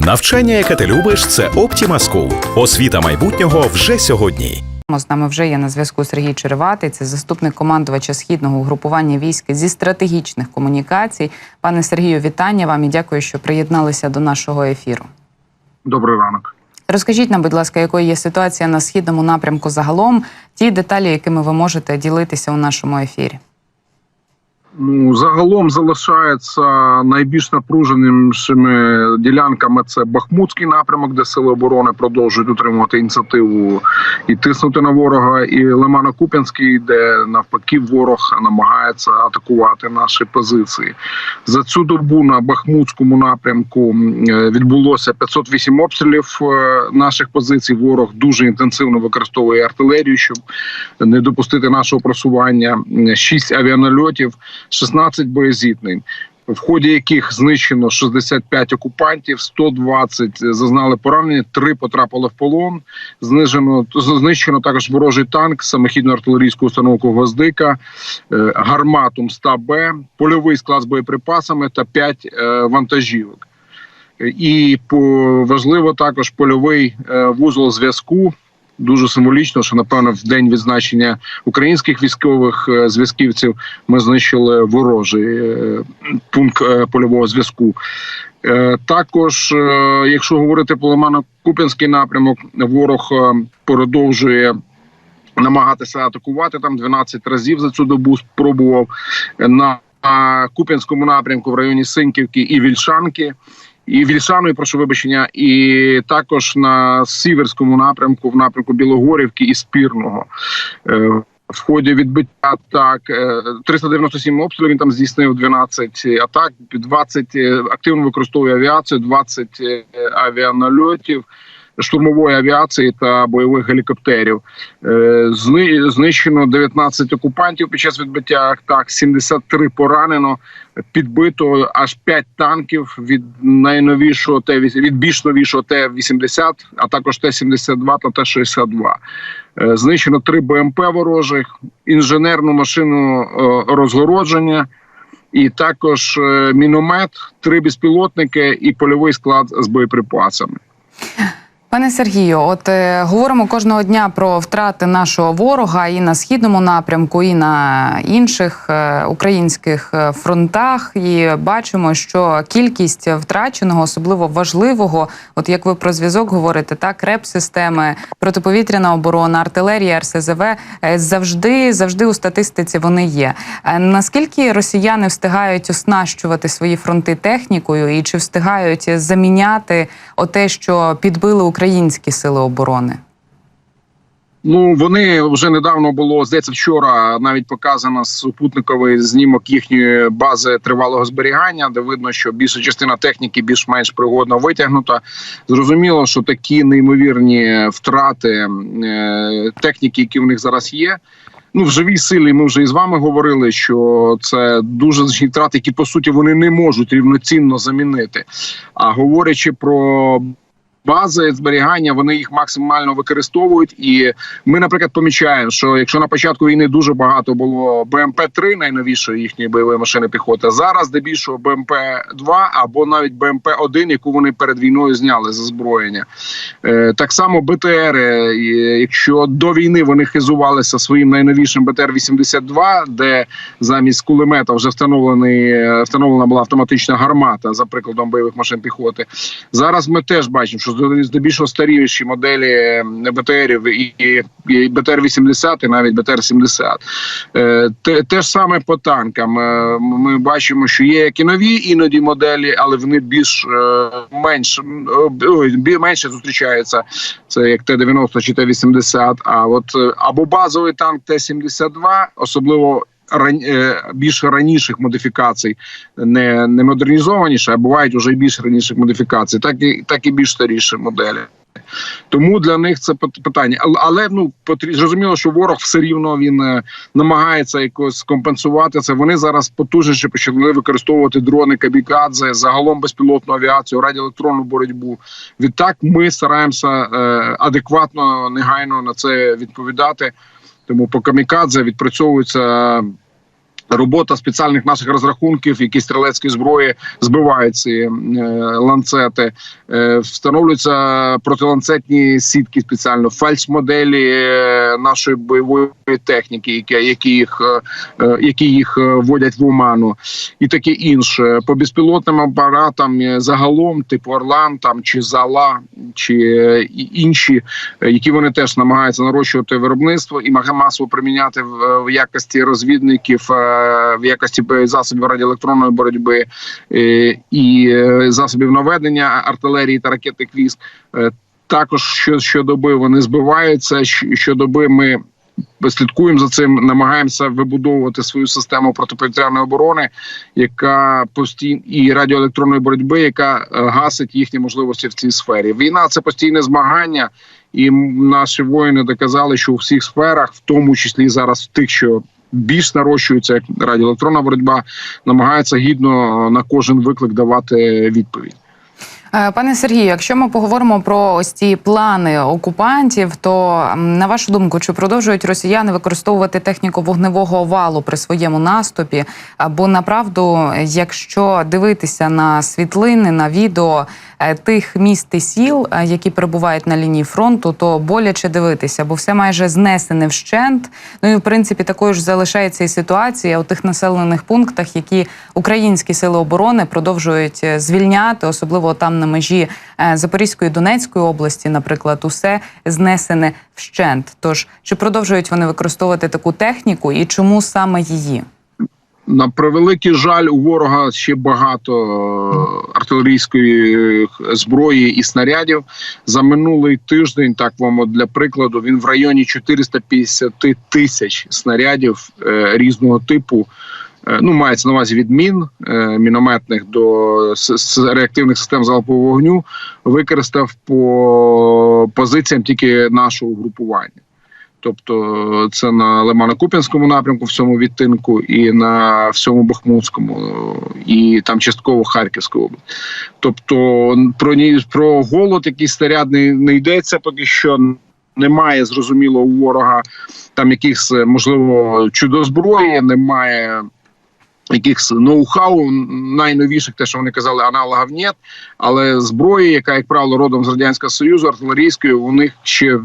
Навчання, яке ти любиш, це Optima School. Освіта майбутнього вже сьогодні. З нами вже є на зв'язку Сергій Череватий, це заступник командувача східного угрупування військ зі стратегічних комунікацій. Пане Сергію, вітання вам і дякую, що приєдналися до нашого ефіру. Добрий ранок. Розкажіть нам, будь ласка, якою є ситуація на східному напрямку загалом, ті деталі, якими ви можете ділитися у нашому ефірі. Ну загалом залишається найбільш напруженішими ділянками. Це Бахмутський напрямок, де сили оборони продовжують утримувати ініціативу і тиснути на ворога, і Лимано-Куп'янський, де навпаки ворог намагається атакувати наші позиції. За цю добу на Бахмутському напрямку відбулося 508 обстрілів е, наших позицій. Ворог дуже інтенсивно використовує артилерію, щоб не допустити нашого просування. 6 авіанальотів. 16 боєзітних, в ході яких знищено 65 окупантів, 120 зазнали поранення, 3 потрапили в полон. Знижено знищено також ворожий танк, самохідну артилерійську установку Гвоздика, е, гармату МСТА-Б, польовий склад з боєприпасами та 5 вантажівок. І важливо також польовий е, вузол зв'язку. Дуже символічно, що напевно в день відзначення українських військових е, зв'язківців ми знищили ворожий е, пункт е, польового зв'язку. Також, якщо говорити про Лимано-Куп'янський напрямок, ворог продовжує. Намагатися атакувати там 12 разів за цю добу спробував на Куп'янському напрямку в районі Синьківки і Вільшанки і Вільшаної, прошу вибачення, і також на сіверському напрямку, в напрямку Білогорівки і Спірного. Е, В ході відбиття атак е, 397 обстрілів він там здійснив 12 атак, 20 е, активно використовує авіацію, 20 е, авіанальотів. Штурмової авіації та бойових гелікоптерів Е, знищено 19 окупантів під час відбиття атак, 73 поранено, підбито аж 5 танків від найновішого Т від більш новішого Т-80, а також Т-72 та Т-62. Е, Знищено 3 БМП ворожих, інженерну машину е, розгородження. І також міномет, три безпілотники і польовий склад з боєприпасами. Пане Сергію, от е, говоримо кожного дня про втрати нашого ворога і на східному напрямку, і на інших е, українських е, фронтах. І бачимо, що кількість втраченого, особливо важливого, от як ви про зв'язок говорите, так реп-системи, протиповітряна оборона, артилерія, РСЗВ е, завжди, завжди у статистиці вони є. Е, Наскільки росіяни встигають оснащувати свої фронти технікою, і чи встигають заміняти оте, що підбили українські сили оборони? Ну вони вже недавно було здається вчора. Навіть показано супутниковий знімок їхньої бази тривалого зберігання, де видно, що більша частина техніки більш-менш пригодно витягнута. Зрозуміло, що такі неймовірні втрати е, техніки, які в них зараз є. Ну, в живій силі ми вже із вами говорили, що це дуже значні втрати, які по суті вони не можуть рівноцінно замінити. А говорячи про бази зберігання, вони їх максимально використовують. І ми, наприклад, помічаємо, що якщо на початку війни дуже багато було БМП 3 найновішої їхньої бойової машини піхоти, зараз здебільшого БМП 2 або навіть БМП 1 яку вони перед війною зняли з озброєння. Е, так само БТР, е, якщо до війни вони хизувалися своїм найновішим БТР 82 де замість кулемета вже встановлений е, встановлена була автоматична гармата за прикладом бойових машин піхоти. Зараз ми теж бачимо, що здебільшого старіші моделі е, БТРів і, і, БТР 80 і навіть БТР 70. Е, те, те ж саме по танкам. Е, Ми бачимо, що є як і нові іноді моделі, але вони більш е, менш менше зустрічаються. Це як Т-90 чи Т-80. А от або базовий танк Т-72, особливо більш раніших модифікацій, не, не модернізованіше, а бувають вже більш раніших модифікацій, так і так і більш старіші моделі. Тому для них це пит- питання. Але, ну потрі... зрозуміло, що ворог все рівно він е, намагається якось компенсувати це. Вони зараз потужніше почали використовувати дрони камікадзе, загалом безпілотну авіацію, радіоелектронну боротьбу. Відтак ми стараємося е, адекватно, негайно на це відповідати. Тому по камікадзе відпрацьовуються Робота спеціальних наших розрахунків, які стрілецькі зброї збивають ці е, ланцети, е, встановлюються протиланцетні сітки спеціально, фальш-моделі е, нашої бойової техніки, які, їх які їх вводять в оману, і таке інше. По безпілотним апаратам загалом, типу Орлан там чи Зала, чи інші, які вони теж намагаються нарощувати виробництво і масово приміняти в, якості розвідників, в якості засобів радіоелектронної боротьби е, і е, засобів наведення артилерії та ракетних військ. Е, Також що щодоби вони збиваються. Щодоби ми слідкуємо за цим, намагаємося вибудовувати свою систему протиповітряної оборони, яка постійно і радіоелектронної боротьби, яка гасить їхні можливості в цій сфері. Війна це постійне змагання, і наші воїни доказали, що у всіх сферах, в тому числі зараз в тих, що більш нарощується як радіоелектронна боротьба, намагається гідно на кожен виклик давати відповідь. Е, Пане Сергію, якщо ми поговоримо про ось ці плани окупантів, то на вашу думку, чи продовжують росіяни використовувати техніку вогневого валу при своєму наступі? Або направду, якщо дивитися на світлини, на відео е, тих міст і сіл, е, які перебувають на лінії фронту, то боляче дивитися, бо все майже знесене вщент. Ну і в принципі такою ж залишається і ситуація у тих населених пунктах, які українські сили оборони продовжують звільняти, особливо там на межі е, Запорізької Донецької області, наприклад, усе знесене вщент. Тож чи продовжують вони використовувати таку техніку, і чому саме її? На превеликий жаль, у ворога ще багато е, артилерійської е, зброї і снарядів. За минулий тиждень, так вам для прикладу, він в районі 450 тисяч снарядів різного типу. Е, Ну, мається на увазі від мін е, мінометних до реактивних систем залпового вогню, використав по позиціям тільки нашого групування. Тобто це на Лимано-Куп'янському напрямку, в цьому відтинку, і на всьому Бахмутському, і там частково Харківську область. Тобто про ні про голод, якийсь снаряд не, не йдеться, поки що немає зрозуміло у ворога там якихось можливо чудозброї, немає. Якихось ноу-хау найновіших, те, що вони казали, аналогів нет, але зброї, яка, як правило, родом з радянського союзу, артилерійської, у них ще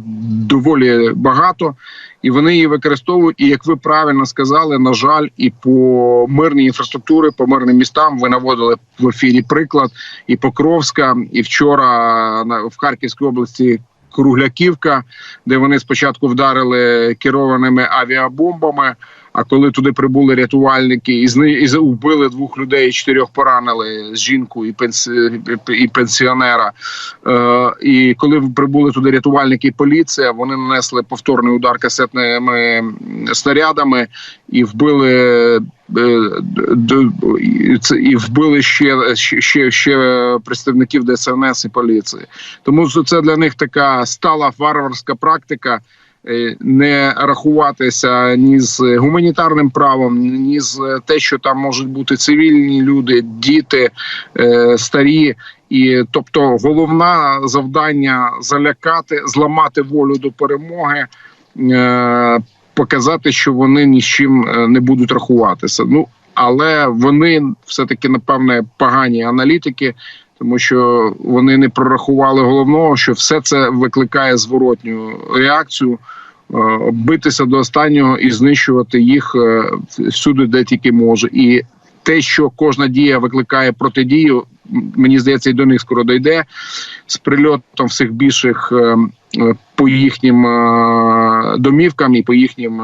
доволі багато, і вони її використовують. І як ви правильно сказали, на жаль, і по мирній інфраструктурі, по мирним містам ви наводили в ефірі приклад і Покровська, і вчора в Харківській області. Кругляківка, де вони спочатку вдарили керованими авіабомбами. А коли туди прибули рятувальники і зни і вбили двох людей, чотирьох поранили жінку і пенсі... і пенсіонера. Е, і коли прибули туди рятувальники і поліція, вони нанесли повторний удар касетними снарядами і вбили. е, і вбили ще, ще, ще, представників ДСНС і поліції. Тому це для них така стала варварська практика не рахуватися ні з гуманітарним правом, ні з те, що там можуть бути цивільні люди, діти, е, старі. І тобто, головне завдання залякати, зламати волю до перемоги. Е, Показати, що вони ні з чим е, не будуть рахуватися. Ну але вони все таки напевне погані аналітики, тому що вони не прорахували головного, що все це викликає зворотню реакцію. Е, Битися до останнього і знищувати їх е, всюди, де тільки може, і те, що кожна дія викликає протидію, мені здається, і до них скоро дойде з прильотом всіх більших е, е, по їхнім домівкам і по їхнім.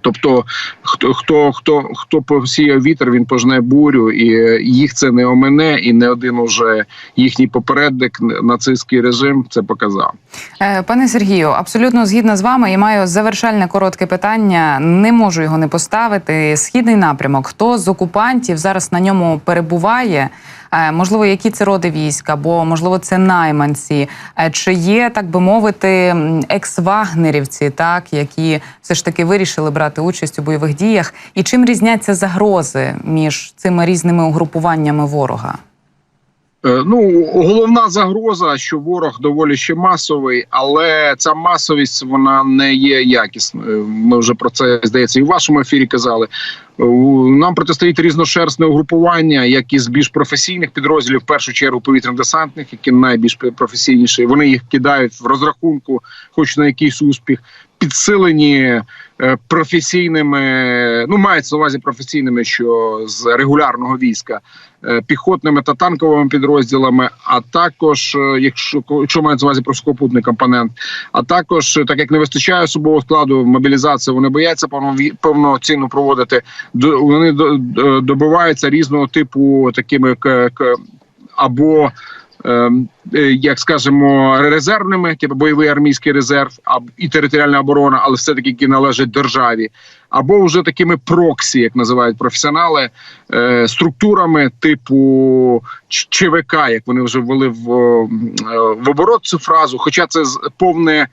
Тобто, хто хто хто хто посіяв вітер, він пожне бурю, і е, їх це не омине, і не один уже їхній попередник, нацистський режим, це показав. Е, Пане Сергію, абсолютно згідна з вами і маю завершальне коротке питання. Не можу його не поставити. Східний напрямок. Хто з окупантів зараз на ньому перебуває? Е, Можливо, які це роди військ, або можливо, це найманці. Е, Чи є, так би мовити, екс-вагнерівці, так які все ж таки вирішили брати участь у бойових діях? І чим різняться загрози між цими різними угрупуваннями ворога? Е, Ну, головна загроза, що ворог доволі ще масовий, але ця масовість вона не є якісною. Ми вже про це здається і в вашому ефірі казали. Нам протистоїть різношерстне угрупування, як із більш професійних підрозділів, в першу чергу повітряно-десантних, які найбільш професійніші. Вони їх кидають в розрахунку, хоч на якийсь успіх, підсилені е, професійними, ну мається на увазі професійними, що з регулярного війська, е, піхотними та танковими підрозділами, а також, е, якщо якщо мається на увазі про сухопутний компонент, а також е, так як не вистачає особового складу мобілізації, вони бояться повноцінно проводити. Вони до- до- добиваються різного типу такими к- к- або е, як скажемо, резервними, типу бойовий армійський резерв, і територіальна оборона, але все таки які належать державі, або вже такими проксі, як називають професіонали, е, структурами типу ЧВК, як вони вже ввели в, е, в оборот цю фразу. Хоча це повне,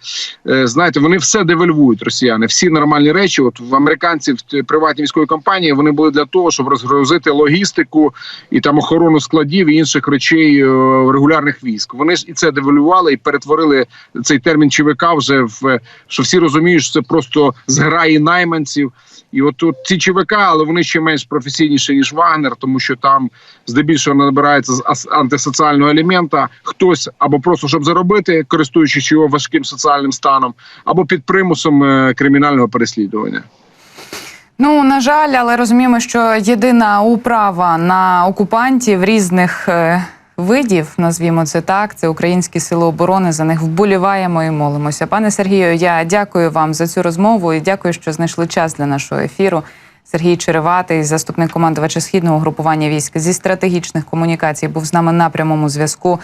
е, знаєте, вони все девальвують росіяни, всі нормальні речі. От в американців приватні військові компанії вони були для того, щоб розгрузити логістику і там охорону складів і інших речей регулярних військ. Вони ж і це девалювали і перетворили цей термін ЧВК вже в що всі розуміють, що це просто зграї найманців. І от тут ці ЧВК, але вони ще менш професійніші ніж Вагнер, тому що там здебільшого набирається з антисоціального елемента. Хтось або просто щоб заробити, користуючись його важким соціальним станом, або під примусом е, кримінального переслідування. Ну на жаль, але розуміємо, що єдина управа на окупантів різних е, видів, назвімо це так, це українські сили оборони. За них вболіваємо і молимося. Пане Сергію, я дякую вам за цю розмову і дякую, що знайшли час для нашого ефіру. Сергій Череватий, заступник командувача східного групування військ зі стратегічних комунікацій, був з нами на прямому зв'язку.